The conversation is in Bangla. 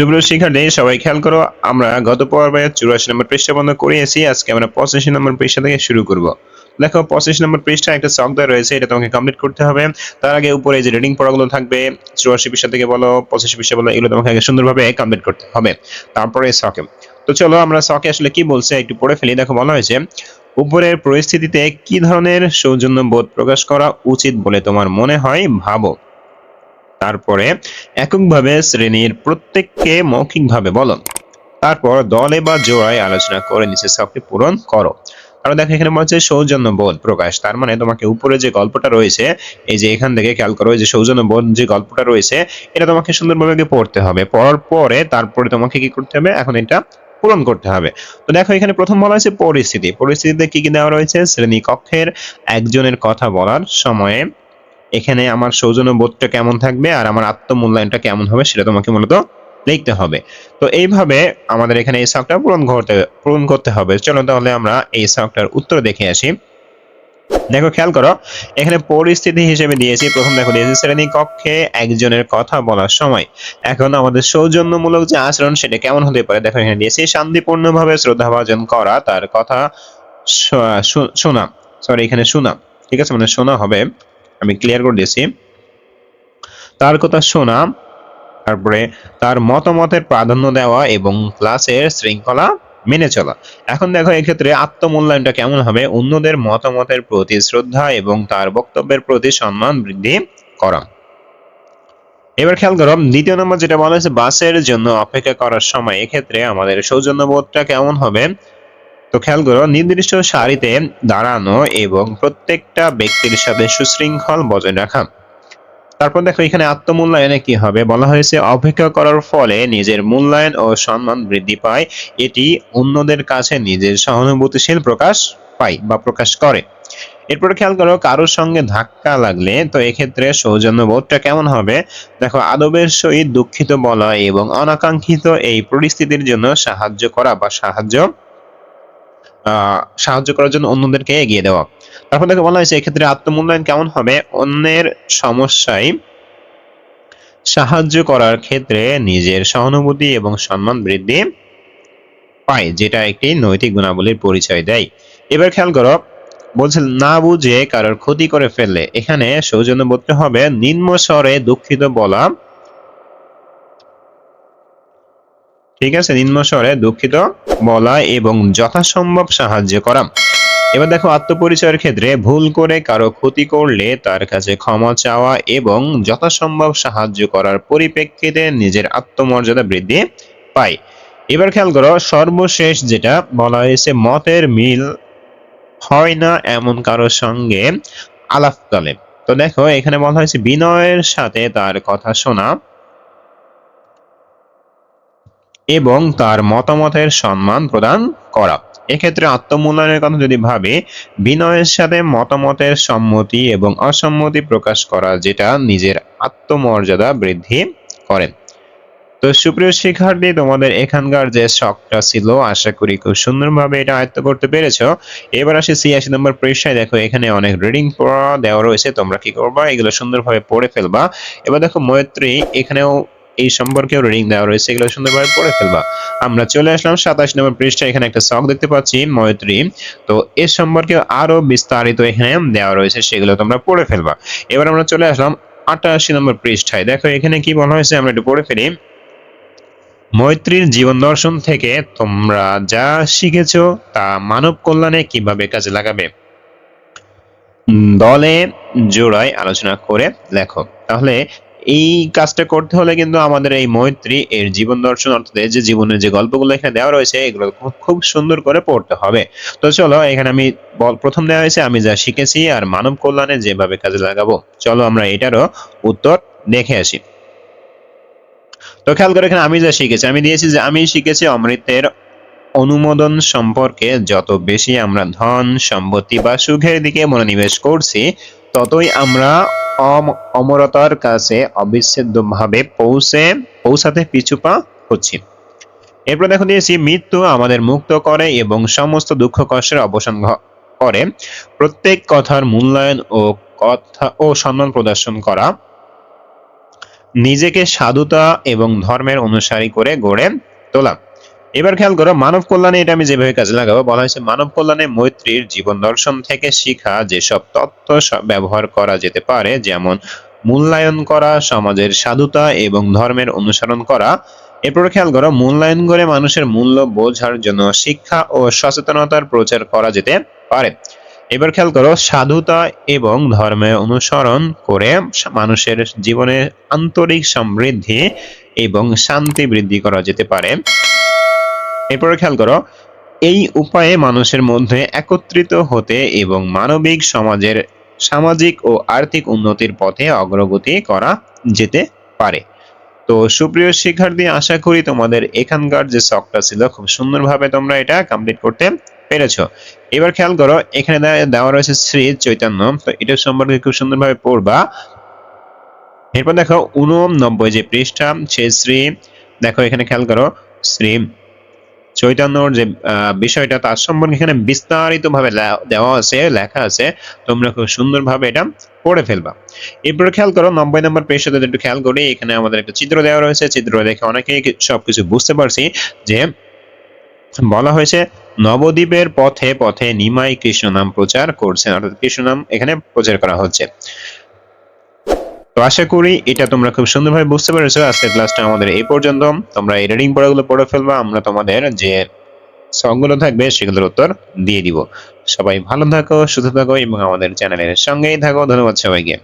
সুপ্রিয় শিক্ষার্থী, সবাই খেয়াল করো, আমরা গত পর্বে চুরাশি নম্বর পৃষ্ঠা বন্ধ করিয়েছি, আজকে আমরা পঁচাশি নম্বর পৃষ্ঠা থেকে শুরু করব। দেখো, পঁচিশ নম্বর পৃষ্ঠা একটা শখ দেওয়া রয়েছে, এটা তোমাকে কমপ্লিট করতে হবে। তার আগে উপরে যে রিডিং পড়াগুলো থাকবে, চুরাশি পৃষ্ঠা থেকে বলো, পঁচিশ পৃষ্ঠা বলো, এগুলো তোমাকে আগে সুন্দরভাবে কমপ্লিট করতে হবে। তারপরে শখে তো চলো, আমরা শখে আসলে কি বলছে, একটু পড়ে ফেলি। দেখো, বলা হয়েছে, উপরের পরিস্থিতিতে কি ধরনের সৌজন্য বোধ প্রকাশ করা উচিত বলে তোমার মনে হয়? ভাবো। তারপরে এককভাবে শ্রেণির প্রত্যেককে মৌখিকভাবে বলো। তারপর দলে বা জোড়ায় আলোচনা করে নিচে শখটি পূরণ করো। কারণ দেখো এখানে বলছে সৌজন্য বোধ প্রকাশ। তার মানে তোমাকে উপরে যে গল্পটা রয়েছে, এই যে এখান থেকে খেয়াল করো যে সৌজন্য বোধ যে গল্পটা রয়েছে, এটা তোমাকে সুন্দরভাবে পড়তে হবে। পড়ার পরে তারপরে তোমাকে কি করতে হবে? এখন এটা পূরণ করতে হবে। তো দেখো এখানে প্রথম বলা হয়েছে পরিস্থিতি। পরিস্থিতিতে কি কি দেওয়া রয়েছে? শ্রেণি কক্ষের একজনের কথা বলার সময়ে এখানে আমার সৌজন্য বোধটা কেমন থাকবে আর আমার আত্মমূল্যায়নটা কেমন হবে সেটা তোমাকে মূলত লিখতে হবে। তো এইভাবে আমাদের এখানে এই শখটা পূরণ করতে পূরণ করতে হবে। চলো তাহলে আমরা এই শখটার উত্তর দেখে আসি। দেখো, খেয়াল করো, এখানে পরিস্থিতি হিসেবে দিয়েছি। প্রথম দেখো, দিয়েছি শ্রেণি কক্ষে একজনের কথা বলার সময়। এখন আমাদের সৌজন্যমূলক যে আচরণ, সেটা কেমন হতে পারে? দেখো, এখানে দিয়েছি, শান্তিপূর্ণভাবে শ্রদ্ধাভাজন করা, তার কথা শোনা। সরি এখানে শোনা। ঠিক আছে? মানে শোনা হবে। আমি ক্লিয়ার করে দিয়েছি। তার কথা শোনা, তারপরে তার মতামতের প্রাধান্য দেওয়া এবং ক্লাসের শৃঙ্খলা মেনে চলা। এখন দেখো এক্ষেত্রে আত্মমূল্যায়নটা কেমন হবে? অন্যদের মতামতের প্রতি শ্রদ্ধা এবং তার বক্তব্যের প্রতি সম্মান বৃদ্ধি করা। এবার খেয়াল করো, দ্বিতীয় নম্বর যেটা বলা হয়েছে, বাসের জন্য অপেক্ষা করার সময়। এক্ষেত্রে আমাদের সৌজন্যবোধটা কেমন হবে? তো খেয়াল করো, নির্দিষ্ট সারিতে দাঁড়ানো এবং প্রত্যেকটা ব্যক্তির সাথে সুশৃঙ্খল বজায় রাখা। তারপর দেখো, এখানে আত্মমূল্যায়নে কি হবে? বলা হয়েছে, অপেক্ষা করার ফলে নিজের মূল্যায়ন ও সম্মান বৃদ্ধি পায়। এটি অন্যদের কাছে নিজের সহানুভূতিশীল প্রকাশ পায় বা প্রকাশ করে। এরপরে খেয়াল করো, কারোর সঙ্গে ধাক্কা লাগলে তো এক্ষেত্রে সৌজন্য বোধটা কেমন হবে? দেখো, আদবের সহিত দুঃখিত বলা এবং অনাকাঙ্ক্ষিত এই পরিস্থিতির জন্য সাহায্য করা বা সাহায্য সাহায্য করার জন্য অন্যদেরকে এগিয়ে দেওয়া। তারপর দেখো বলা হয়েছে, এক্ষেত্রে আত্মমূল্যায়ন কেমন হবে? অন্যের সমস্যায় সাহায্য করার ক্ষেত্রে নিজের সহানুভূতি এবং সম্মান বৃদ্ধি পায়, যেটা একটি নৈতিক গুণাবলীর পরিচয় দেয়। এবার খেয়াল করো, বলছে না বুঝে কারোর ক্ষতি করে ফেললে এখানে সৌজন্য বোধটা হবে নিম্ন স্বরে দুঃখিত বলা ঠিক আছে নিম্ন স্বরে দুঃখিত বলা এবং যথাসম্ভব সাহায্য করা। এবার দেখো, আত্মপরিচয়ের ক্ষেত্রে ভুল করে কারও ক্ষতি করলে তার কাছে ক্ষমা চাওয়া এবং যথাসম্ভব সাহায্য করার পরিপ্রেক্ষিতে নিজের আত্মমর্যাদা বৃদ্ধি পায়। এবার খেয়াল করো, সর্বশেষ যেটা বলা হয়েছে, মতের মিল হয় না এমন কারোর সঙ্গে আলাপকালে। তো দেখো, এখানে বলা হয়েছে, বিনয়ের সাথে তার কথা শোনা এবং তার মতামতের সম্মান প্রদান করা। এক্ষেত্রে আত্মমূল্যায়নের কথা যদি ভাবে, বিনয়ের সাথে মতামতের সম্মতি এবং অসম্মতি প্রকাশ করা যেটা নিজের আত্মমর্যাদা বৃদ্ধি করে। তো সুপ্রিয় শিক্ষার্থী, তোমাদের এখানকার যে শখটা ছিল, আশা করি খুব সুন্দরভাবে এটা আয়ত্ত করতে পেরেছ। এবার আসে ছিয়াশি নম্বর পৃষ্ঠায়। দেখো, এখানে অনেক রিডিং দেওয়া রয়েছে, তোমরা কি করবা? এগুলো সুন্দরভাবে পড়ে ফেলবা। এবার দেখো, মৈত্রী এখানেও এই সম্পর্কেও রিডিং দেওয়া রয়েছে, এগুলো সুন্দরভাবে পড়ে ফেলবা। আমরা চলে আসলাম সাতাশ নম্বর পৃষ্ঠায়, এখানে একটা শখ দেখতে পাচ্ছি, মৈত্রী। তো এ সম্পর্কে আরও বিস্তারিত এখানে দেওয়া রয়েছে, সেগুলো তোমরা পড়ে ফেলবা। এবার আমরা চলে আসলাম আটাশি নম্বর পৃষ্ঠায়। দেখো, এখানে কি বলা হয়েছে, আমরা একটু পড়ে ফেলি। মৈত্রীর জীবন দর্শন থেকে তোমরা যা শিখেছো, তা মানব কল্যাণে কীভাবে কাজে লাগাবে? দলে, জোড়ায় আলোচনা করে লেখো। তাহলে এই কাজটা করতে হলে কিন্তু আমাদের এই মৈত্রী, এর জীবন দর্শন অর্থাৎ এর যে জীবনের যে গল্পগুলো এখানে দেওয়া রয়েছে, এগুলো খুব- সুন্দর করে পড়তে হবে। তো চলো, এখানে আমি প্রথম দেওয়া হয়েছে, আমি যা শিখেছি আর মানব কল্যাণে যেভাবে কাজে লাগাবো। চলো আমরা এটারও উত্তর দেখে আসি। তো খেয়াল করে এখানে আমি যা শিখেছি, আমি দিয়েছি যে আমি শিখেছি অমৃতের অনুমোদন সম্পর্কে যত বেশি আমরা ধন, সম্পত্তি বা সুখের দিকে মনোনিবেশ করছি ততই আমরা অম- অমরতার কাছে অবিচ্ছেদ্যভাবে পৌঁছে পৌঁছাতে পিছুপা হচ্ছি। এরপর দেখো দিয়েছি, মৃত্যু আমাদের মুক্ত করে এবং সমস্ত দুঃখ কষ্টের অবসান করে। প্রত্যেক কথার মূল্যায়ন ও কথা ও সম্মান প্রদর্শন করা। নিজেকে সাধুতা এবং ধর্মের অনুসারী করে গড়ে তোলা। এবার খেয়াল করো, মানব কল্যাণে এটা আমি যেভাবে কাজে লাগাবো, বলা হয়েছে মানব কল্যাণে মৈত্রীর জীবন দর্শন থেকে শিখা যেসব তত্ত্ব ব্যবহার করা যেতে পারে, যেমন মূল্যায়ন করা, সমাজের সাধুতা এবং ধর্মের অনুসরণ করা। এরপর খেয়াল করো, মূল্যায়ন করে মানুষের মূল্য বোঝার জন্য শিক্ষা ও সচেতনতার প্রচার করা যেতে পারে। এবার খেয়াল করো, সাধুতা এবং ধর্মে অনুসরণ করে মানুষের জীবনে আন্তরিক সমৃদ্ধি এবং শান্তি বৃদ্ধি করা যেতে পারে। এরপরে খেয়াল করো, এই উপায়ে মানুষের মধ্যে একত্রিত হতে এবং মানবিক সমাজের সামাজিক ও আর্থিক উন্নতির পথে অগ্রগতি করা যেতে পারে। তো সুপ্রিয় শিক্ষার্থী, আশা করি তোমাদের এখানকার যে শখটা ছিল, খুব সুন্দরভাবে তোমরা এটা কমপ্লিট করতে পেরেছ। এবার খেয়াল করো, এখানে দেওয়া রয়েছে শ্রী চৈতন্য। তো এটা সম্পর্কে খুব সুন্দরভাবে পড়বা। এরপর দেখো, উননব্বই যে পৃষ্ঠা, সে শ্রী, দেখো এখানে খেয়াল করো, শ্রী চৈতন্যর যে বিষয়টা, তার সম্পর্কে এখানে বিস্তারিত ভাবে দেওয়া আছে, লেখা আছে। তোমরা খুব সুন্দরভাবে এটা পড়ে ফেলবা। এরপর খেয়াল করো, নব্বই নম্বর পৃষ্ঠাতে একটু খেয়াল করি। এখানে আমাদের একটা চিত্র দেওয়া রয়েছে। চিত্র দেখে অনেকেই সবকিছু বুঝতে পারছি যে, বলা হয়েছে, নবদ্বীপের পথে পথে নিমাই কৃষ্ণ নাম প্রচার করছেন অর্থাৎ কৃষ্ণ নাম এখানে প্রচার করা হচ্ছে। তো আশা করি এটা তোমরা খুব সুন্দরভাবে বুঝতে পেরেছ। আজকের ক্লাসটা আমাদের এই পর্যন্ত। তোমরা এই রিডিং পড়াগুলো পড়ে ফেলবা, আমরা তোমাদের যে সংগুলো থাকবে সেগুলোর উত্তর দিয়ে দিব। সবাই ভালো থাকো, সুস্থ থাকো এবং আমাদের চ্যানেলের সঙ্গেই থাকো। ধন্যবাদ সবাইকে।